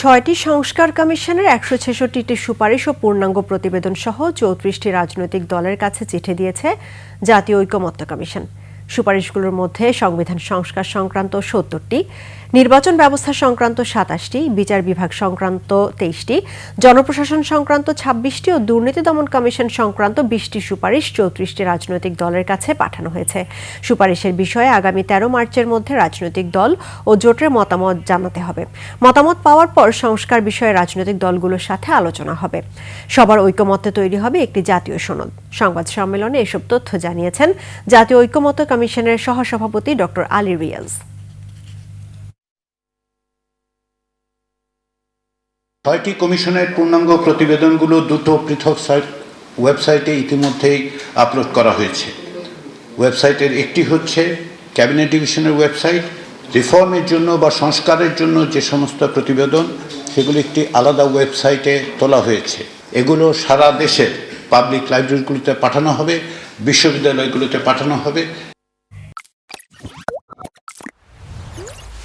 ছয়টি সংস্কার কমিশনের একশো ছেষট্টিটি সুপারিশ ও পূর্ণাঙ্গ প্রতিবেদন সহ চৌত্রিশটি রাজনৈতিক দলের কাছে চিঠি দিয়েছে জাতীয় ঐক্যমত্য কমিশন। সুপারিশগুলোর মধ্যে সংবিধান সংস্কার সংক্রান্ত সত্তরটি, নির্বাচন ব্যবস্থা সংক্রান্ত সাতাশটি, বিচার বিভাগ সংক্রান্ত তেইশটি, জনপ্রশাসন সংক্রান্ত ছাব্বিশটি ও দুর্নীতি দমন কমিশন সংক্রান্ত বিশটি সুপারিশ চৌত্রিশটি রাজনৈতিক দলের কাছে পাঠানো হয়েছে। সুপারিশের বিষয়ে আগামী তেরো মার্চের মধ্যে রাজনৈতিক দল ও জোটের মতামত জানাতে হবে। মতামত পাওয়ার পর সংস্কার বিষয়ে রাজনৈতিক দলগুলোর সাথে আলোচনা হবে। সবার ঐকমত্যে তৈরি হবে একটি জাতীয় সনদ। সংবাদ সম্মেলনে এসব তথ্য জানিয়েছেন জাতীয় ঐকমত্য কমিশনের সহসভাপতি ডক্টর আলী রিয়াজ। ছয়টি কমিশনের পূর্ণাঙ্গ প্রতিবেদনগুলো দুটো পৃথক সাইট ওয়েবসাইটে ইতিমধ্যেই আপলোড করা হয়েছে। ওয়েবসাইটের একটি হচ্ছে ক্যাবিনেট ডিভিশনের ওয়েবসাইট। রিফর্মের জন্য বা সংস্কারের জন্য যে সমস্ত প্রতিবেদন, সেগুলি একটি আলাদা ওয়েবসাইটে তোলা হয়েছে। এগুলো সারা দেশের পাবলিক লাইব্রেরিগুলিতে পাঠানো হবে, বিশ্ববিদ্যালয়গুলোতে পাঠানো হবে।